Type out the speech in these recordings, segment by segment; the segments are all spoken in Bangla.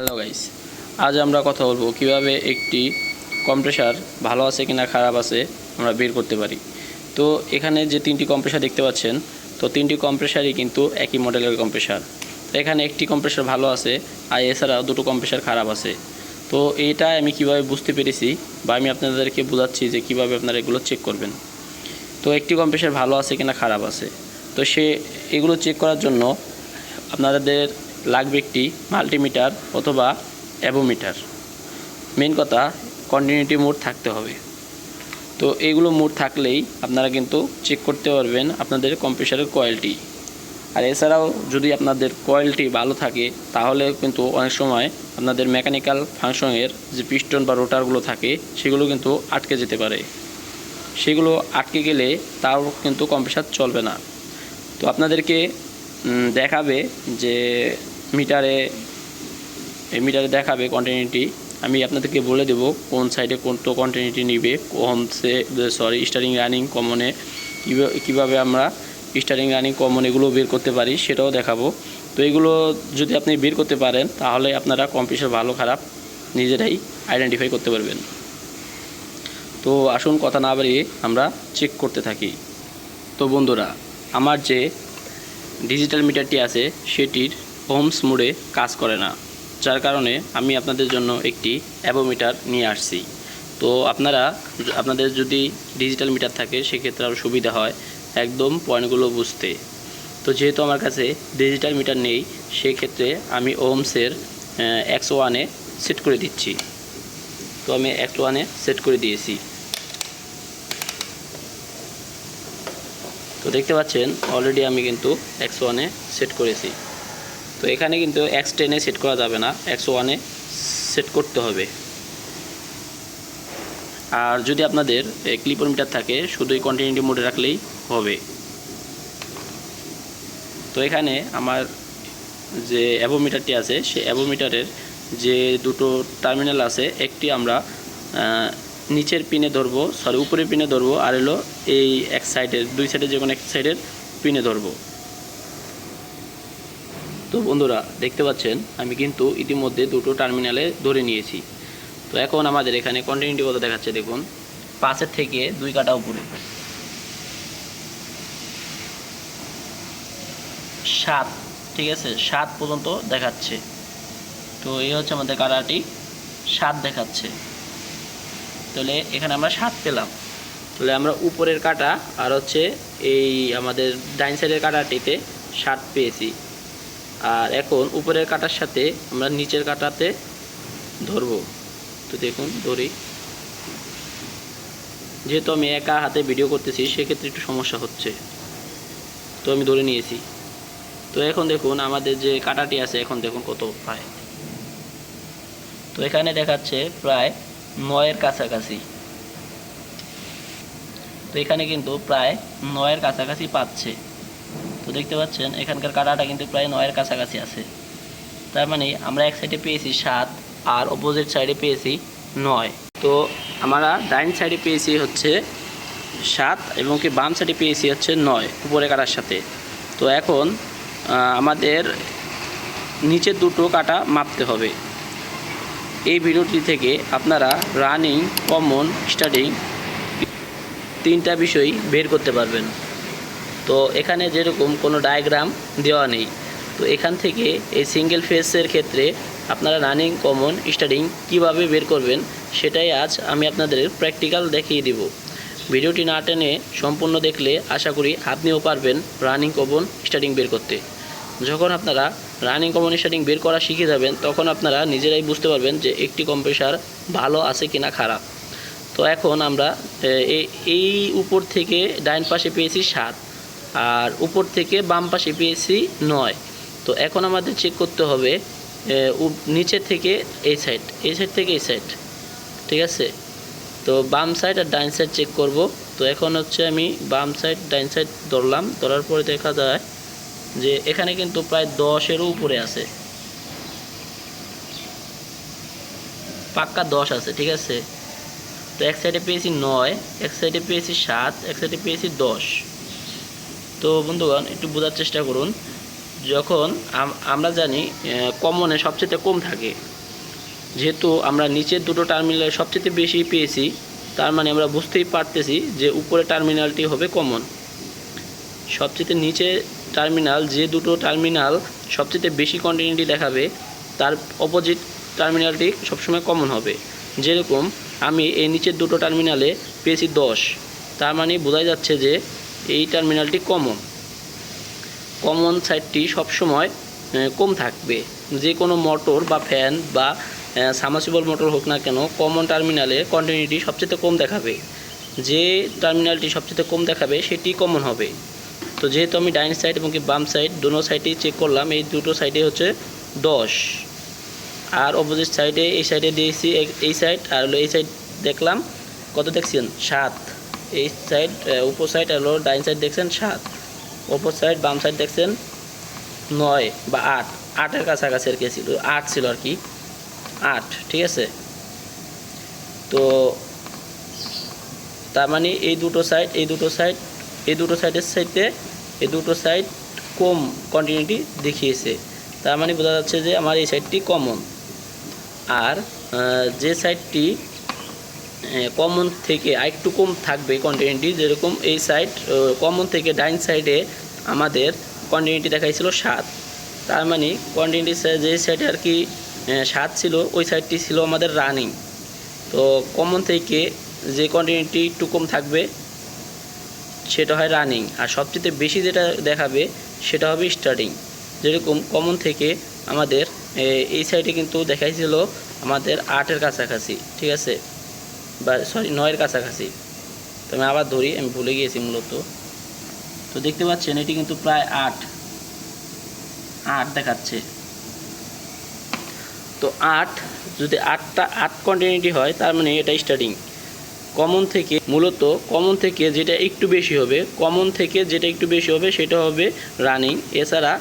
হ্যালো গাইস আজ আমরা কথা বলব কীভাবে একটি কম্প্রেসার ভালো আছে কিনা, খারাপ আছে আমরা বের করতে পারি। তো এখানে যে তিনটি কম্প্রেসার দেখতে পাচ্ছেন, তো তিনটি কম্প্রেসারই কিন্তু একই মডেলের কম্প্রেসার তো এখানে একটি কম্প্রেসার ভালো আছে, আর এছাড়াও দুটো কম্প্রেসার খারাপ আছে। তো এইটা আমি কীভাবে বুঝতে পেরেছি বা আমি আপনাদেরকে বোঝাচ্ছি যে কীভাবে আপনারা এগুলো চেক করবেন। তো একটি কম্প্রেসার ভালো আছে কিনা, খারাপ আছে। তো সে, এগুলো চেক করার জন্য আপনাদের লাগবে একটি মাল্টিমিটার অথবা অ্যাবোমিটার মেন কথা কন্টিনিউটি মোড থাকতে হবে। তো এইগুলো মোড থাকলেই আপনারা কিন্তু চেক করতে পারবেন আপনাদের কম্প্রেসারের কোয়ালিটি আর এছাড়াও যদি আপনাদের কোয়ালিটি ভালো থাকে, তাহলে কিন্তু অনেক সময় আপনাদের মেকানিক্যাল ফাংশনের যে পিস্টন বা রোটারগুলো থাকে, সেগুলো কিন্তু আটকে যেতে পারে। সেগুলো আটকে গেলে তাও কিন্তু কম্প্রেসার চলবে না। তো আপনাদেরকে দেখাবে যে মিটারে, এই মিটারে দেখাবে কন্টিনিউটি আমি আপনাদেরকে বলে দেব কোন সাইডে কোন তো কন্টিনিউটি নিবে কমসে সরি স্টারিং রানিং কমনে কীভাবে কীভাবে আমরা স্টারিং রানিং কমন এগুলো বের করতে পারি সেটাও দেখাবো। তো এগুলো যদি আপনি বের করতে পারেন, তাহলে আপনারা কম্পিউটার ভালো, খারাপ নিজেরাই আইডেন্টিফাই করতে পারবেন। তো আসুন কথা না বাড়িয়ে আমরা চেক করতে থাকি। তো বন্ধুরা, আমার যে ডিজিটাল মিটারটি আছে, সেটির হোমস মোডে কাজ করে না, যার কারণে আমি আপনাদের জন্য একটি অ্যাবোমিটার নিয়ে আসছি। তো আপনারা আপনাদের যদি ডিজিটাল মিটার থাকে, সেক্ষেত্রে আরও সুবিধা হয় একদম পয়েন্টগুলো বুঝতে। তো যেহেতু আমার কাছে ডিজিটাল মিটার নেই, সেক্ষেত্রে আমি ওমসের এক্স ওয়ানে সেট করে দিচ্ছি। তো আমি এক্স ওয়ানে সেট করে দিয়েছি। তো দেখতে পাচ্ছেন, অলরেডি আমি কিন্তু এক্স ওয়ানে সেট করেছি। তো এখানে কিন্তু এক্স টেনে সেট করা যাবে না এক্স ওয়ানে সেট করতে হবে। আর যদি আপনাদের ক্লিপর মিটার থাকে শুধুই কন্টিনিউটি মোডে রাখলেই হবে। তো এখানে আমার যে অ্যাবোমিটারটি আছে, সেই অ্যাবোমিটারের যে দুটো টার্মিনাল আছে, একটি আমরা নিচের পিনে ধরবো সরি উপরের পিনে ধরবো, আর হলো এই এক সাইডের দুই সাইডের যে কোনো এক সাইডের পিনে ধরবো। তো বন্ধুরা, দেখতে পাচ্ছেন, আমি কিন্তু ইতিমধ্যে দুটো টার্মিনালে ধরে নিয়েছি। তো এখন আমাদের এখানে কন্টিনিউটি কত দেখাচ্ছে, দেখুন। পাঁচের থেকে দুই কাটা উপরে। সাত, ঠিক আছে? সাত পর্যন্ত দেখাচ্ছে। তো এই হচ্ছে আমাদের কাটাটি। সাত দেখাচ্ছে। তাহলে এখানে আমরা সাত পেলাম। তাহলে আমরা উপরের কাটা আর হচ্ছে এই আমাদের ডাইন সাইডের কাটাটিতে সাত পেয়েছি। আর এখন উপরের কাটার সাথে আমরা নিচের কাটাতে ধরবো। তো দেখুন, ধরি। যেহেতু আমি একা হাতে ভিডিও করতেছি, সেক্ষেত্রে একটু সমস্যা হচ্ছে। তো আমি ধরে নিয়েছি। তো এখন দেখুন, আমাদের যে কাটাটি আছে, এখন দেখুন কত পায় তো এখানে দেখাচ্ছে প্রায় নয়ের কাছাকাছি। তো এখানে কিন্তু প্রায় নয়ের কাছাকাছি পাচ্ছে। তো দেখতে পাচ্ছেন, এখানকার কাটাটা কিন্তু প্রায় নয়ের কাছাকাছি আছে। তার মানে আমরা এক সাইডে পেয়েছি সাত, আর অপোজিট সাইডে পেয়েছি নয়। তো আমরা ডাইন সাইডে পেয়েছি হচ্ছে সাত এবং কি বাম সাইডে পেয়েছি হচ্ছে নয় উপরে কাটার সাথে। তো এখন আমাদের নিচের দুটো কাটা মাপতে হবে। এই ভিডিওটি থেকে আপনারা রানিং কমন স্টার্টিং তিনটা বিষয় বের করতে পারবেন। তো এখানে যেরকম কোনো ডায়াগ্রাম দেওয়া নেই, তো এখান থেকে এই সিঙ্গেল ফেসের ক্ষেত্রে আপনারা রানিং কমন স্টার্টিং কীভাবে বের করবেন, সেটাই আজ আমি আপনাদের প্র্যাকটিক্যাল দেখিয়ে দিব। ভিডিওটি না টেনে সম্পূর্ণ দেখলে আশা করি আপনিও পারবেন রানিং কমন স্টার্টিং বের করতে। যখন আপনারা রানিং কমন স্টার্টিং বের করা শিখে যাবেন, তখন আপনারা নিজেরাই বুঝতে পারবেন যে একটি কম্প্রেসার ভালো আছে কিনা খারাপ। তো এখন আমরা এই- এই উপর থেকে ডাইন পাশে পেয়েছি সাত। আর উপর থেকে বাম পাশে পেয়েছি নয়। তো এখন আমাদের চেক করতে হবে নিচে থেকে এই সাইড এই সাইড থেকে এই সাইড ঠিক আছে? তো বাম সাইড আর ডাইন সাইড চেক করব। তো এখন হচ্ছে আমি বাম সাইড ডাইন সাইড ধরলাম। ধরার পরে দেখা যায় যে এখানে কিন্তু প্রায় দশেরও উপরে আছে। পাক্কা দশ আছে, ঠিক আছে? তো এক সাইডে পেয়েছি নয়, এক সাইডে পেয়েছি সাত, এক সাইডে পেয়েছি দশ। তো বন্ধুগণ, একটু বোঝার চেষ্টা করুন, যখন আমরা জানি কমনে সবচেয়ে কম থাকে, যেহেতু আমরা নিচের দুটো টার্মিনাল সবচেয়ে বেশি পেয়েছি, তার মানে আমরা বুঝতেই পারতেছি যে উপরে টার্মিনালটি হবে কমন। সবচেয়ে নিচে টার্মিনাল যে দুটো টার্মিনাল সবচেয়ে বেশি কন্টিনিউটি দেখাবে, তার অপোজিট টার্মিনালটি সবসময় কমন হবে। যেরকম আমি এই নিচের দুটো টার্মিনালে পেয়েছি দশ, তার মানে বোঝাই যাচ্ছে যে এই টার্মিনালটি কমন কমন সাইডটি সবসময় কম থাকবে। যে কোনো মোটর বা ফ্যান বা সামাসিবল মোটর হোক না কেন কমন টার্মিনালে কন্টিনিউটি সবচেয়ে কম দেখাবে। যে টার্মিনালটি সবচেয়ে কম দেখাবে, সেটি কমন হবে। তো যেহেতু আমি ডাইন সাইড এবং কি বাম সাইড দুটো সাইডেই চেক করলাম, এই দুটো সাইডে হচ্ছে দশ। আর অপোজিট সাইডে এই সাইডে দিয়েছি, এই- সাইড আর এই সাইড দেখলাম, কত দেখছেন? সাত। এই সাইড উপর সাইড হলো ডাইন সাইড দেখছেন সাত, অপর সাইড বাম সাইড দেখছেন নয় বা আট। আটের কাছাকাছি আর কি ছিল, আট ছিল আর কি। আট, ঠিক আছে? তো তার মানে এই দুটো সাইড এই দুটো সাইড এই দুটো সাইডের সাইডে এই দুটো সাইড কম কন্টিনিউটি দেখিয়েছে। তার মানে বোঝা যাচ্ছে যে আমার এই সাইডটি কমন আর যে সাইডটি কমন থেকে আরেকটু কম থাকবে কন্টিনিউটি যেরকম এই সাইড কমন থেকে ডাইন সাইডে আমাদের কন্টিনিউটি দেখাইছিল সাত। তার মানে কন্টিনিউটি যে সাইডে আর কি সাত ছিল, ওই সাইডটি ছিল আমাদের রানিং তো কমন থেকে যে কন্টিনিউটি একটু কম থাকবে, সেটা হয় রানিং আর সবচেয়ে বেশি যেটা দেখাবে, সেটা হবে স্টার্টিং যেরকম কমন থেকে আমাদের এই সাইডে কিন্তু দেখাইছিল আমাদের আটের কাছাকাছি, ঠিক আছে? বা সরি, নয়ের কাছাকাছি। তো আমি আবার ধরি, আমি ভুলে গিয়েছি মূলত। তো দেখতে পাচ্ছেন, এটি কিন্তু প্রায় আট। আট দেখাচ্ছে। তো আট, যদি আটটা, আট কন্টিনিউটি হয়, তার মানে এটা স্টার্টিং কমন থেকে, মূলত কমন থেকে যেটা একটু বেশি হবে কমন থেকে যেটা একটু বেশি হবে, সেটা হবে রানিং এছাড়া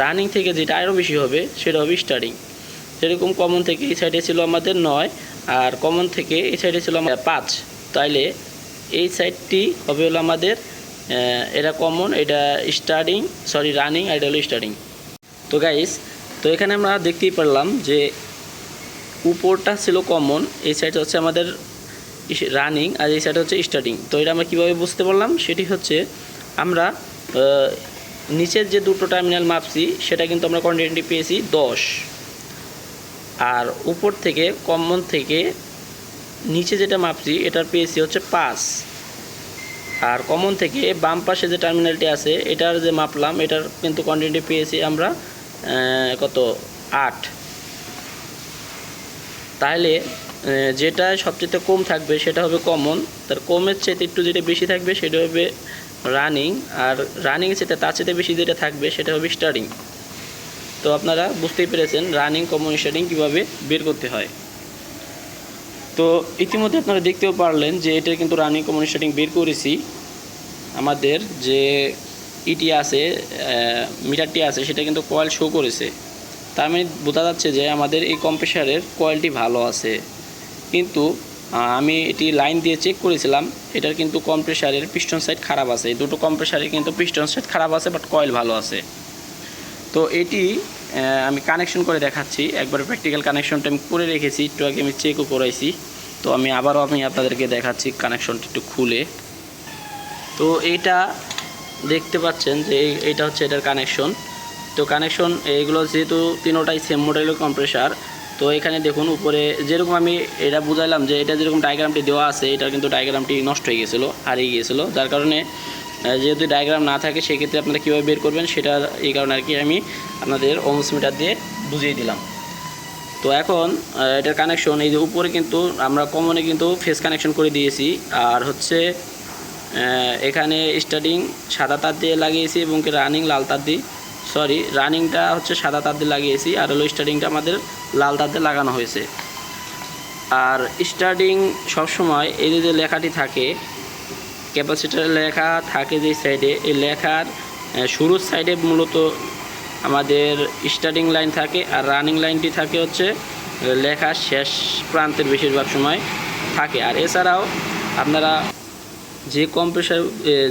রানিং থেকে যেটা আরও বেশি হবে, সেটা হবে স্টার্টিং সেরকম কমন থেকে এই সাইডে ছিল আমাদের নয়। আর কমন থেকে এই সাইডে ছিল আমাদের পাঁচ। তাইলে এই সাইডটি হবে হলো আমাদের এটা কমন এটা স্টার্টিং সরি রানিং আর এটা হলো স্টার্টিং তো গাইস তো এখানে আমরা দেখতেই পারলাম যে উপরটা ছিল কমন এই সাইড হচ্ছে আমাদের রানিং আর এই সাইড হচ্ছে স্টার্টিং তো এটা আমরা কীভাবে বুঝতে পারলাম? সেটি হচ্ছে আমরা নিচের যে দুটো টার্মিনাল মাপছি, সেটা কিন্তু আমরা কন্টিনিউটি পেয়েছি দশ। আর উপর থেকে কমন থেকে নিচে যেটা মাপছি, এটার পেয়েছি হচ্ছে পাঁচ। আর কমন থেকে বাম পাশে যে টার্মিনালটি আছে, এটার যে মাপলাম, এটার কিন্তু কন্টিনিউটি পেয়েছি আমরা কত? আট। তাহলে যেটা সবচেয়ে কম থাকবে সেটা হবে কমন। তার কমের চাইতে একটু যেটা বেশি থাকবে সেটা হবে রানিং আর রানিং সেটা তার চাইতে বেশি যেটা থাকবে সেটা হবে স্টার্টিং তো আপনারা বুঝতেই পেরেছেন রানিং কমন স্টার্টিং কীভাবে বের করতে হয়। তো ইতিমধ্যে আপনারা দেখতেও পারলেন যে এটা কিন্তু রানিং কমন স্টার্টিং বের করেছি। আমাদের যে ইটি আছে মিটারটি আছে, সেটা কিন্তু কয়েল শো করেছে। তার মানে বোঝা যাচ্ছে যে আমাদের এই কম্প্রেসারের কোয়ালিটি ভালো আছে। কিন্তু আমি এটি লাইন দিয়ে চেক করেছিলাম, এটার কিন্তু কম্প্রেসারের পিস্টন সাইড খারাপ আছে। দুটো কম্প্রেসারে কিন্তু পিস্টন সাইড খারাপ আছে বাট কয়েল ভালো আছে। তো এটি আমি কানেকশন করে দেখাচ্ছি। একবার প্র্যাকটিক্যাল কানেকশনটা আমি করে রেখেছি, একটু আগে আমি চেকও করাইছি। তো আমি আবারও আমি আপনাদেরকে দেখাচ্ছি কানেকশনটি একটু খুলে। তো এইটা দেখতে পাচ্ছেন যে এই- এইটা হচ্ছে এটার কানেকশন তো কানেকশন এইগুলো যেহেতু তিনোটাই সেম মডেলের কম্প্রেসার তো এখানে দেখুন উপরে যেরকম আমি এটা বুঝাইলাম যে এটা যেরকম ডায়াগ্রামটি দেওয়া আছে এটা কিন্তু ডায়াগ্রামটি নষ্ট হয়ে গেছিল, হারিয়ে গিয়েছিল যার কারণে যেহেতু ডায়াগ্রাম না থাকে, সেক্ষেত্রে আপনারা কীভাবে বের করবেন সেটা এই কারণে আর কি আমি আপনাদের ওমস মিটার দিয়ে বুঝিয়ে দিলাম। তো এখন এটার কানেকশন এই যে উপরে কিন্তু আমরা কমনে কিন্তু ফেস কানেকশন করে দিয়েছি। আর হচ্ছে এখানে স্টার্টিং সাদা তার দিয়ে লাগিয়েছি এবং কি রানিং লাল তার দিয়ে সরি রানিংটা হচ্ছে সাদা তার দিয়ে লাগিয়েছি। আর হলো স্টার্টিংটা আমাদের লাল তার দিয়ে লাগানো হয়েছে। আর স্টার্টিং সবসময় এই যে যে লেখাটি থাকে ক্যাপাসিটার লেখা থাকে যে সাইডে এই লেখার শুরুর সাইডে মূলত আমাদের স্টার্টিং লাইন থাকে আর রানিং লাইনটি থাকে হচ্ছে লেখার শেষ প্রান্তের বেশিরভাগ সময় থাকে। আর এছাড়াও আপনারা যে কম্প্রেসার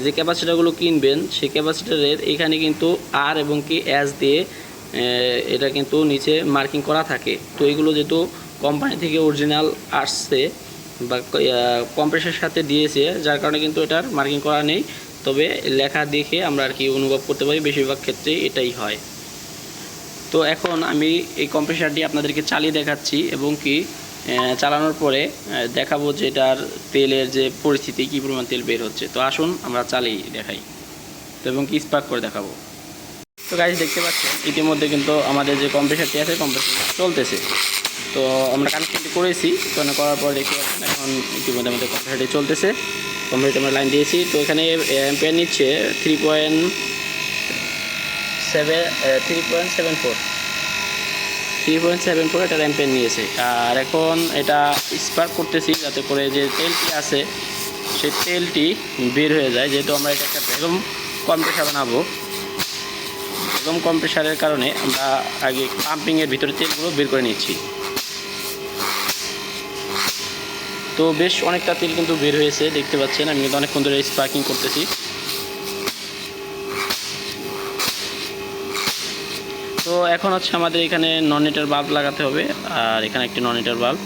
যে ক্যাপাসিটারগুলো কিনবেন, সেই ক্যাপাসিটারের এখানে কিন্তু আর এবং কি অ্যাস দিয়ে এটা কিন্তু নিচে মার্কিং করা থাকে। তো এগুলো যেহেতু কোম্পানি থেকে অরিজিনাল আসছে বা কম্প্রেসার সাথে দিয়েছে, যার কারণে কিন্তু এটার মার্কিং করা নেই। তবে লেখা দেখে আমরা আর কি অনুভব করতে পারি, বেশিরভাগ ক্ষেত্রে এটাই হয়। তো এখন আমি এই কম্প্রেসারটি আপনাদেরকে চালিয়ে দেখাচ্ছি এবং কি চালানোর পরে দেখাবো যে এটার তেলের যে পরিস্থিতি, কী পরিমাণ তেল বের হচ্ছে। তো আসুন, আমরা চালিয়ে দেখাই। তো এবং কি স্পার্ক করে দেখাবো। তো গাইজ দেখতে পাচ্ছেন, ইতিমধ্যে কিন্তু আমাদের যে কম্প্রেসারটি আছে কম্প্রেসার চলতেছে। তো আমরা কানেকশনটি করেছি কানেক্ট করার পর পাচ্ছেন এখন ইতিমধ্যে আমাদের কম্প্রেসারটি চলতেছে। কম্প্রেসার আমরা লাইন দিয়েছি, তো এখানে অ্যাম্পিয়ার নিচ্ছে three point seven three point seven four three point seven four নিয়েছে। আর এখন এটা স্পার্ক করতেছি যাতে করে যে তেলটি আছে, সেই তেলটি বের হয়ে যায়। যেহেতু আমরা এটা একটা বেগম কম্প্রেসার বানাবো, বেগম কম্প্রেসারের কারণে আমরা আগে পাম্পিংয়ের ভিতরে তেলগুলো বের করে নিচ্ছি। তো বেশ অনেকটা তেল কিন্তু বের হয়েছে, দেখতে পাচ্ছেন। আমি কিন্তু অনেকক্ষণ ধরে স্পার্কিং করতেছি। তো এখন হচ্ছে আমাদের এখানে নন এটার বাল্ব লাগাতে হবে, আর এখানে একটি নন এটার বাল্ব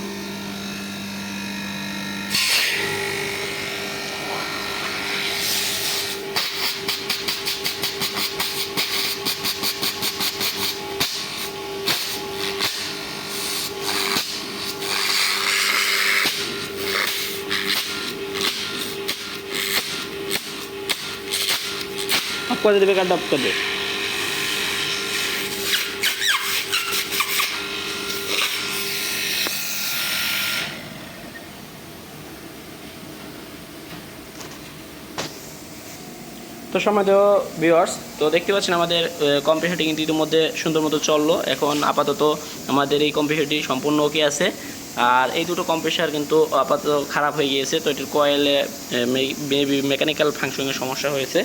করে দেবে কার্ড অফ করে তো সময় দেওয়া ভিউয়ার্স তো দেখতে পাচ্ছেন আমাদের কম্পিউটারটি কিন্তু ইতিমধ্যে সুন্দর মতো চলল। এখন আপাতত আমাদের এই কম্পিউটারটি সম্পূর্ণ ওকে আছে। আর এই দুটো কম্প্রেসার কিন্তু আপাতত খারাপ হয়ে গিয়েছে। তো এটির কয়েলে মেবি মেকানিক্যাল ফাংশনের সমস্যা হয়েছে।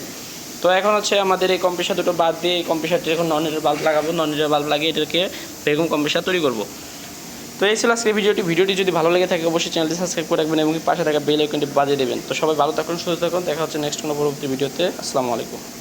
তো এখন হচ্ছে আমাদের এই কম্প্রেসার দুটো বাদ দিয়ে এই কম্প্রেসারটি এখন নন লিটার বাল্ব লাগাবো নন লিটার বাল্ব লাগিয়ে এটাকে বেগুন কম্প্রেসার তৈরি করব। তো এই ছিল আজকের ভিডিওটি। ভিডিওটি যদি ভালো লেগে থাকে অবশ্যই চ্যানেলটি সাবস্ক্রাইব করে রাখবেন এবং পাশে থাকা বেল আইকনটি বাজিয়ে দেবেন। তো সবাই ভালো থাকুন, সুস্থ থাকুন। দেখা হচ্ছে নেক্সট কোনো পরবর্তী ভিডিওতে। আসসালামু আলাইকুম।